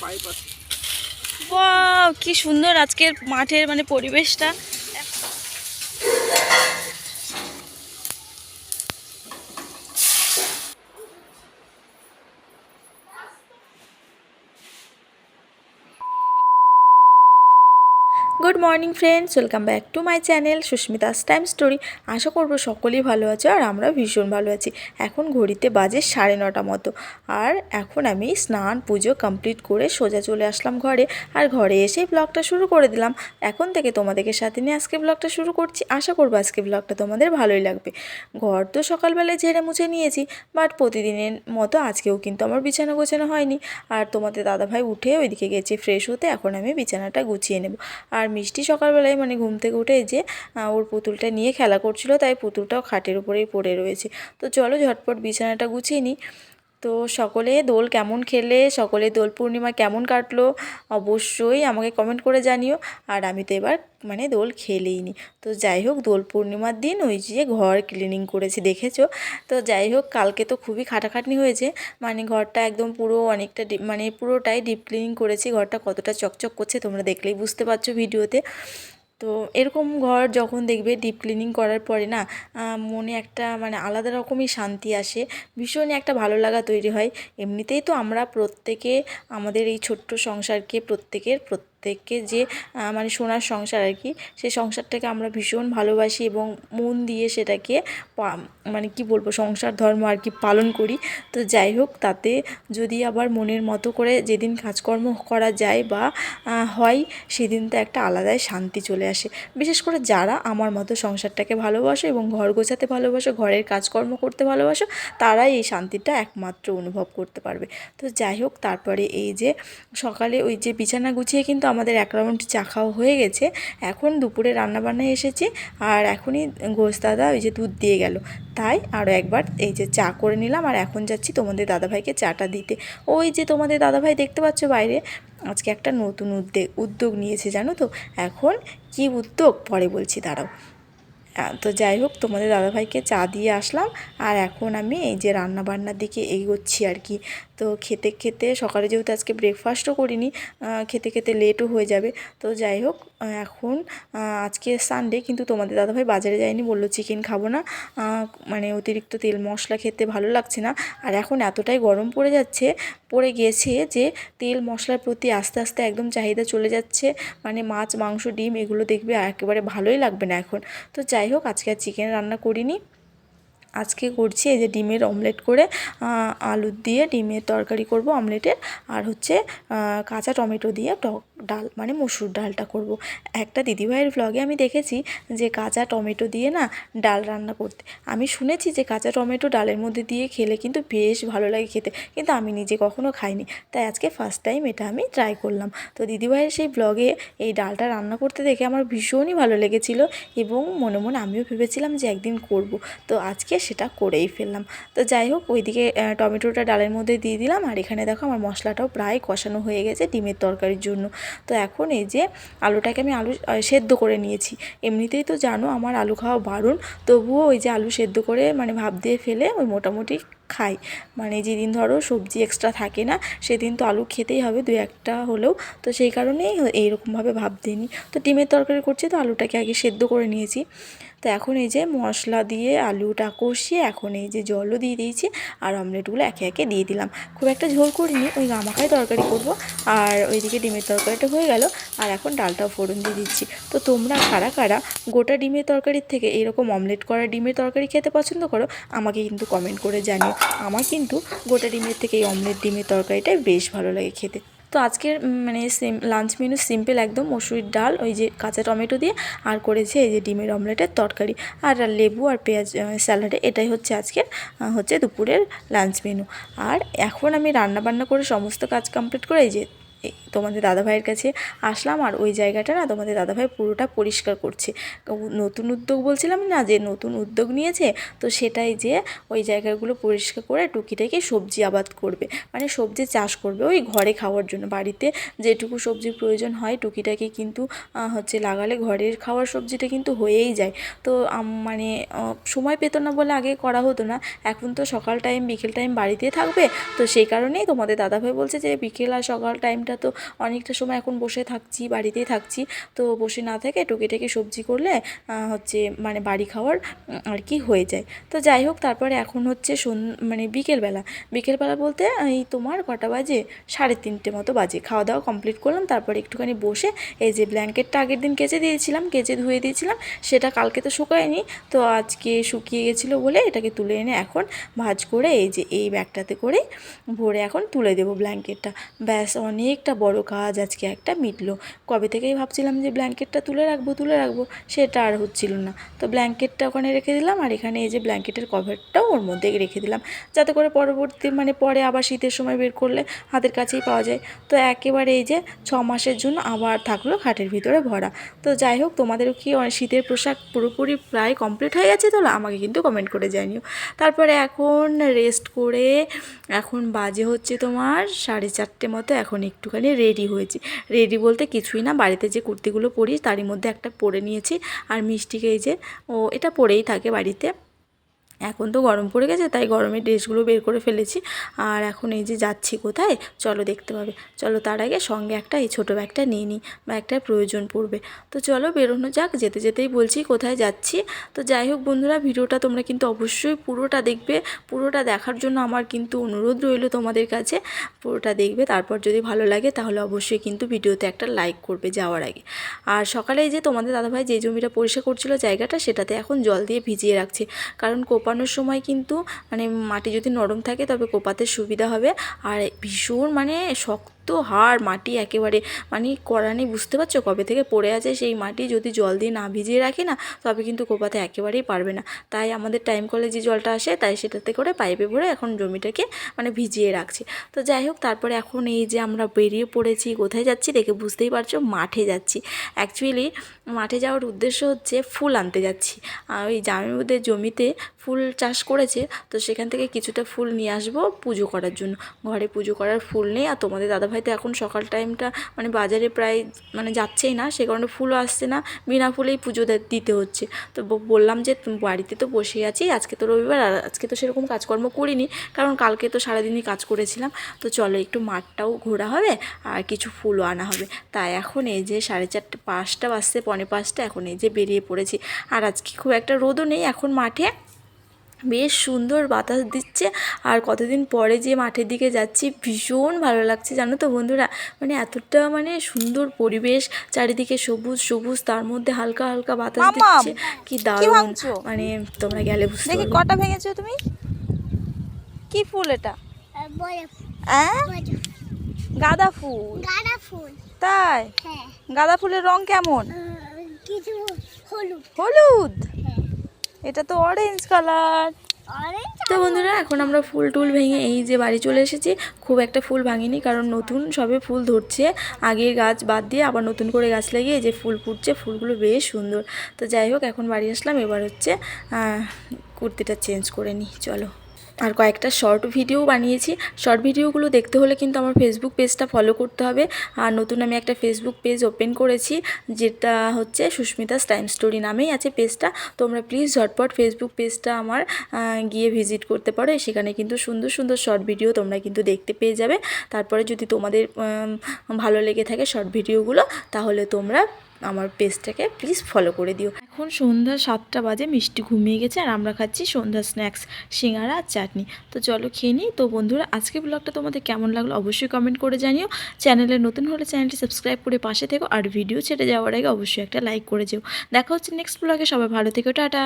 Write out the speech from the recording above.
Pipe আছে কি সুন্দর আজকের মাঠের মানে পরিবেশটা। Good morning friends, welcome back to my channel Susmita's time story. আশা করব সকলেই ভালো আছে আর আমরা ভীষণ ভালো আছি। এখন ঘড়িতে বাজে সাড়ে নটা মতো। আর এখন আমি স্নান পুজো কমপ্লিট করে সোজা চলে আসলাম ঘরে। আর ঘরে এসেই ব্লগটা শুরু করে দিলাম। এখন থেকে তোমাদেরকে সাথে নিয়ে আজকে ব্লগটা শুরু করছি। আশা করব আজকে ব্লগটা তোমাদের ভালোই লাগবে। ঘর তো সকালবেলায় ঝেড়ে মুছে নিয়েছি বাট প্রতিদিনের মতো আজকেও কিন্তু আমার বিছানা গোছানো হয়নি। আর তোমাদের দাদাভাই উঠে ওইদিকে গেছে ফ্রেশ হতে। এখন আমি বিছানাটা গুছিয়ে নেব। আর মিষ্টি সকালবেলায় মানে ঘুম থেকে উঠে যে ওর পুতুলটা নিয়ে খেলা করছিল, তাই পুতুলটাও খাটের উপরেই পড়ে রয়েছে। তো চলো ঝটপট বিছানাটা গুছিয়ে নিই। তো সকলে দোল কেমন খেলে, সকলে দোল পূর্ণিমা কেমন কাটলো, অবশ্যই আমাকে কমেন্ট করে জানিও। আর আমি তো এবার মানে দোল খেলেই নি তো যাই হোক, দোল পূর্ণিমার দিন ওই যে ঘর ক্লিনিং করেছি, দেখেছ? তো যাই হোক, কালকে তো খুবই খাটাখাটনি হয়েছে। মানে ঘরটা একদম পুরো অনেকটা মানে পুরোটাই ডিপ ক্লিনিং করেছি। ঘরটা কতটা চকচক করছে তোমরা দেখলেই বুঝতে পারছ ভিডিওতে। তো এরকম ঘর যখন দেখবে ডিপ ক্লিনিং করার পরে না মনে একটা মানে আলাদা রকমই শান্তি আসে। ভীষণই একটা ভালো লাগা তৈরি হয়। এমনিতেই তো আমরা প্রত্যেকে আমাদের এই ছোট্ট সংসারকে প্রত্যেকের প্রত্যেককে যে মানে সোনার সংসার আর কি সেই সংসারটাকে আমরা ভীষণ ভালোবাসি এবং মন দিয়ে সেটাকে মানে কি বলব, সংসার, ধর্ম আর কি পালন করি। তো যাই হোক, তাতে যদি আবার মনের মতো করে যেদিন কাজকর্ম করা যায় বা হয়, সেদিন তো একটা আলাদাই শান্তি চলে আসে। বিশেষ করে যারা আমার মতো সংসারটাকে ভালোবাসো এবং ঘর গোছাতে ভালোবাসো, ঘরের কাজকর্ম করতে ভালোবাসো, তারাই এই শান্তিটা একমাত্র অনুভব করতে পারবে। তো যাই হোক, তারপরে এই যে, সকালে ওই যে বিছানা গুছিয়ে কিন্তু আমাদের এক রাউন্ড চা খাওয়া হয়ে গেছে। এখন দুপুরে রান্নাবান্নায় এসেছি আর এখনই ঘোষ দাদা ওই যে দুধ দিয়ে গেল। তাই আরও একবার এই যে চা করে নিলাম আর এখন যাচ্ছি তোমাদের দাদাভাইকে চাটা দিতে। ওই যে তোমাদের দাদাভাই দেখতে পাচ্ছ বাইরে? আজকে একটা নতুন উদ্যোগ উদ্যোগ নিয়েছে, জানো তো? এখন কি উদ্যোগ? পরে বলছি, দাঁড়াও। তো যাই হোক, তোমাদের দাদাভাইকে চা দিয়ে আসলাম আর এখন আমি এই যে রান্না বান্নার দিকে এগোচ্ছি আর কি। তো খেতে খেতে সকালে যেহেতু আজকে ব্রেকফাস্টও করিনি খেতে খেতে লেটও হয়ে যাবে। তো যাই হোক এখন আজকে সানডে কিন্তু তোমাদের দাদাভাই বাজারে যায়নি, বলল চিকেন খাব না। মানে অতিরিক্ত তেল মশলা খেতে ভালো লাগছে না। আর এখন এতটাই গরম পড়ে যাচ্ছে, পড়ে গিয়েছে যে তেল মশলার প্রতি আস্তে আস্তে একদম চাহিদা চলে যাচ্ছে। মানে মাছ, মাংস, ডিম এগুলো দেখবে একেবারে ভালোই লাগবে না এখন। তো যাই হোক, আজকে আর চিকেন রান্না করিনি। আজকে করছি এই যে ডিমের অমলেট করে আলু দিয়ে ডিমের তরকারি করব অমলেটের আর হচ্ছে কাঁচা টমেটো দিয়ে টক ডাল মানে মসুর ডালটা করব। একটা দিদিভাইয়ের ভ্লগে আমি দেখেছি যে কাঁচা টমেটো দিয়ে না ডাল রান্না করতে। আমি শুনেছি যে কাঁচা টমেটো ডালের মধ্যে দিয়ে খেলে কিন্তু বেশ ভালো লাগে খেতে, কিন্তু আমি নিজে কখনো খাইনি। তাই আজকে ফার্স্ট টাইম এটা আমি ট্রাই করলাম। তো দিদিভাইয়ের সেই ব্লগে এই ডালটা রান্না করতে দেখে আমার ভীষণই ভালো লেগেছিল এবং মনে মনে আমিও ভেবেছিলাম যে একদিন করব। তো আজকে সেটা করেই ফেললাম। তো যাই হোক, ওইদিকে টমেটোটা ডালের মধ্যে দিয়ে দিলাম। আর এখানে দেখো আমার মশলাটাও প্রায় কষানো হয়ে গেছে ডিমের তরকারির জন্য। তো এখন এই যে আলুটাকে আমি আলু সেদ্ধ করে নিয়েছি। এমনিতেই তো জানো আমার আলু খাওয়া বারণ। তবুও ওই যে আলু সেদ্ধ করে মানে ভাপ দিয়ে ফেলে ওই মোটামুটি খাই। মানে যেদিন ধরো সবজি এক্সট্রা থাকে না, সেদিন তো আলু খেতেই হবে দু একটা হলেও। তো সেই কারণেই এইরকমভাবে ভাব দিইনি। তো ডিমের তরকারি করছি, তো আলুটাকে আগে সেদ্ধ করে নিয়েছি। তো এখন এই যে মশলা দিয়ে আলুটা কষিয়ে এখন এই যে জলও দিয়ে দিয়েছি, আর অমলেটগুলো একে একে দিয়ে দিলাম। খুব একটা ঝোল করিনি, ওই গামাখাই তরকারি করব। আর ওইদিকে ডিমের তরকারিটা হয়ে গেল। আর এখন ডালটাও ফোড়ন দিয়ে দিচ্ছি। তো তোমরা কারা কারা গোটা ডিমের তরকারির থেকে এরকম অমলেট করা ডিমের তরকারি খেতে পছন্দ করো, আমাকে কিন্তু কমেন্ট করে জানিও। আমার কিন্তু গোটা ডিমের থেকে এই অমলেট ডিমের তরকারিটাই বেশ ভালো লাগে খেতে। তো আজকের মানে সিম লাঞ্চ মেনু সিম্পল একদম মসুরির ডাল, ওই যে কাঁচা টমেটো দিয়ে, আর করেছে এই যে ডিমের অমলেটের তরকারি। আর লেবু আর পেঁয়াজ স্যালাডে, এটাই হচ্ছে আজকের হচ্ছে দুপুরের লাঞ্চ মেনু আর এখন আমি রান্না বান্না করে সমস্ত কাজ কমপ্লিট করে, এই যে তোমাদের দাদাভাইয়ের কাছে আসলাম আর ওই জায়গাটা না তোমাদের দাদাভাই পুরোটা পরিষ্কার করছে। নতুন উদ্যোগ বলছিলাম না যে নতুন উদ্যোগ নিয়েছে, তো সেটাই যে ওই জায়গাগুলো পরিষ্কার করে টুকিটাকি সবজি আবাদ করবে। মানে সবজি চাষ করবে ওই ঘরে খাওয়ার জন্য। বাড়িতে যেটুকু সবজির প্রয়োজন হয় টুকিটাকি কিন্তু হচ্ছে লাগালে ঘরের খাওয়ার সবজিটা কিন্তু হয়েই যায়। তো মানে সময় পেত না বলে আগে করা হতো না। এখন তো সকাল টাইম, বিকেল টাইম বাড়িতে থাকবে। তো সেই কারণেই তোমাদের দাদাভাই বলছে যে বিকেল আর সকাল টাইমটা তো অনেকটা সময় এখন বসে থাকছি, বাড়িতেই থাকছি। তো বসে না থেকে টুকিটাকি সবজি করলে হচ্ছে মানে বাড়ি খাওয়ার আর কি হয়ে যায়। তো যাই হোক, তারপরে এখন হচ্ছে সন মানে বিকেলবেলা। বিকেলবেলা বলতে, এই তোমার কটা বাজে? সাড়ে তিনটে মতো বাজে। খাওয়া দাওয়া কমপ্লিট করলাম, তারপরে একটুখানি বসে এই যে ব্ল্যাঙ্কেটটা আগের দিন কেচে দিয়েছিলাম, কেচে ধুয়ে দিয়েছিলাম, সেটা কালকে তো শুকায়নি। তো আজকে শুকিয়ে গেছিল বলে এটাকে তুলে এনে এখন ভাজ করে এই যে এই ব্যাগটাতে করে ভরে এখন তুলে দেবো ব্ল্যাঙ্কেটটা। ব্যাস অনেকটা বড় কাজ আজকে একটা মিটলো। কবে থেকেই ভাবছিলাম যে ব্ল্যাঙ্কেটটা তুলে রাখব তুলে রাখব, সেটা আর হচ্ছিল না। তো ব্ল্যাঙ্কেটটা ওখানে রেখে দিলাম আর এখানে এই যে ব্ল্যাঙ্কেটের কভারটাও ওর মধ্যে রেখে দিলাম। যাতে করে পরবর্তী মানে পরে আবার শীতের সময় বের করলে হাতের কাছেই পাওয়া যায়। তো একেবারে এই যে ছ মাসের জন্য আবার থাকল খাটের ভিতরে ভরা। তো যাই হোক, তোমাদেরও কি শীতের পোশাক পুরোপুরি প্রায় কমপ্লিট হয়ে গেছে? তো আমাকে কিন্তু কমেন্ট করে জানিও। তারপরে এখন রেস্ট করে এখন বাজে হচ্ছে তোমার সাড়ে চারটে মতো, এখন একটুখানি রেডি হয়েছি। রেডি বলতে কিছুই না, বাড়িতে যে কুর্তিগুলো পরি তারই মধ্যে একটা পরে নিয়েছি। আর মিষ্টিকে এই যে, ও এটা পরেই থাকে বাড়িতে। এখন তো গরম পড়ে গেছে, তাই গরমের ড্রেসগুলো বের করে ফেলেছি। আর এখন এই যে যাচ্ছি কোথায়? চলো দেখতে পাবে। চলো তার আগে সঙ্গে একটা এই ছোটো ব্যাগটা নিয়ে নিই, ব্যাগটার প্রয়োজন পড়বে। তো চলো বেরোনো যাক, যেতে যেতেই বলছি কোথায় যাচ্ছি। তো যাই হোক বন্ধুরা, ভিডিওটা তোমরা কিন্তু অবশ্যই পুরোটা দেখবে, পুরোটা দেখার জন্য আমার কিন্তু অনুরোধ রইল তোমাদের কাছে। পুরোটা দেখবে, তারপর যদি ভালো লাগে তাহলে অবশ্যই কিন্তু ভিডিওতে একটা লাইক করবে যাওয়ার আগে। আর সকালে যে তোমাদের দাদাভাই যে জমিটা পরিষ্কার করছিল জায়গাটা, সেটাতে এখন জল দিয়ে ভিজিয়ে রাখছে। কারণ কোপানোর সময় কিন্তু মানে মাটি যদি নরম থাকে তবে কোপাতে সুবিধা হবে। আর ভীষণ মানে শক্ত হাড়, মাটি একেবারে মানে করা নেই, বুঝতে পারছ? কবে থেকে পড়ে আছে সেই মাটি যদি জল দিয়ে না ভিজিয়ে রাখি না, তবে কিন্তু কোপাতে একেবারেই পারবে না। তাই আমাদের টাইম কলে যে জলটা আসে, তাই সেটাতে করে পাইপে ভরে এখন জমিটাকে মানে ভিজিয়ে রাখছি। তো যাই হোক, তারপরে এখন এই যে আমরা বেরিয়ে পড়েছি, কোথায় যাচ্ছি দেখে বুঝতেই পারছ? মাঠে যাচ্ছি। অ্যাকচুয়ালি মাঠে যাওয়ার উদ্দেশ্য হচ্ছে ফুল আনতে যাচ্ছি। ওই জামাইবাবুদের জমিতে ফুল চাষ করেছে, তো সেখান থেকে কিছুটা ফুল নিয়ে আসব পুজো করার জন্য। ঘরে পুজো করার ফুল নেই, আর তোমাদের দাদাভাই তো এখন সকাল টাইমটা মানে বাজারে প্রায় মানে যাচ্ছেই না, সে কারণে ফুলও আসছে না, বিনা ফুলেই পুজো দিতে হচ্ছে। তো বললাম যে বাড়িতে তো বসে আছি, আজকে তো রবিবার, আর আজকে তো সেরকম কাজকর্ম করিনি, কারণ কালকে তো সারাদিনই কাজ করেছিলাম। তো চলো একটু মাঠটাও ঘোরা হবে, আর কিছু ফুলও আনা হবে। তাই এখন এই যে সাড়ে চারটে, পাঁচটা বাজছে, পৌনে পাঁচটা, এখন এই যে বেরিয়ে পড়েছি। আর আজকে খুব একটা রোদও নেই, এখন মাঠে বেশ সুন্দর বাতাস দিচ্ছে। আর কতদিন পরে যে মাঠের দিকে যাচ্ছি ভীষণ ভালো লাগছে। জানো তো বন্ধুরা মানে এতটা মানে সুন্দর পরিবেশ চারিদিকে সবুজ সবুজ তার মধ্যে হালকা হালকা বাতাস দিচ্ছে। কি দারুণ? মানে তোমরা গেলে বুঝতে দেখি পারবে। কটা ভেঙেছো তুমি? কি ফুল এটা? হ্যাঁ গাঁদা ফুল। গাঁদা ফুল। তাই? হ্যাঁ। গাঁদা ফুলের রং কেমন? কিছু হলুদ। হলুদ? হ্যাঁ এটা তো অরেঞ্জ কালার তো বন্ধুরা এখন আমরা ফুল টুল ভেঙে এই যে বাড়ি চলে এসেছি। খুব একটা ফুল ভাঙিনি কারণ নতুন সবে ফুল ধরছে। আগের গাছ বাদ দিয়ে আবার নতুন করে গাছ লাগিয়ে যে ফুল ফুটছে ফুলগুলো বেশ সুন্দর। তো যাই হোক এখন বাড়ি আসলাম। এবার হচ্ছে কুর্তিটা চেঞ্জ করে নিই। চলো। আর কয়েকটা শর্ট ভিডিও বানিয়েছি। শর্ট ভিডিওগুলো দেখতে হলে কিন্তু আমার ফেসবুক পেজটা ফলো করতে হবে। আর নতুন আমি একটা ফেসবুক পেজ ওপেন করেছি, যেটা হচ্ছে সুস্মিতাস টাইম স্টোরি নামেই আছে পেজটা তোমরা প্লিজ ঝটপট ফেসবুক পেজটা আমার গিয়ে ভিজিট করতে পারো। সেখানে কিন্তু সুন্দর সুন্দর শর্ট ভিডিও তোমরা কিন্তু দেখতে পেয়ে যাবে। তারপরে যদি তোমাদের ভালো লেগে থাকে শর্ট ভিডিওগুলো তাহলে তোমরা আমার পেজটাকে প্লিজ ফলো করে দিও। এখন সন্ধ্যা সাতটা বাজে, মিষ্টি ঘুমিয়ে গেছে আর আমরা খাচ্ছি সন্ধ্যা স্ন্যাক্স সিঙ্গারা আর চাটনি। তো চলো খেয়ে নিই। তো বন্ধুরা, আজকে ব্লগটা তোমাদের কেমন লাগল অবশ্যই কমেন্ট করে জানিও। চ্যানেলে নতুন হলে চ্যানেলটি সাবস্ক্রাইব করে পাশে থেকো আর ভিডিও ছেড়ে যাওয়ার আগে অবশ্যই একটা লাইক করে যেও। দেখা হচ্ছে নেক্সট ব্লগে সবাই ভালো থেকো, টাটা।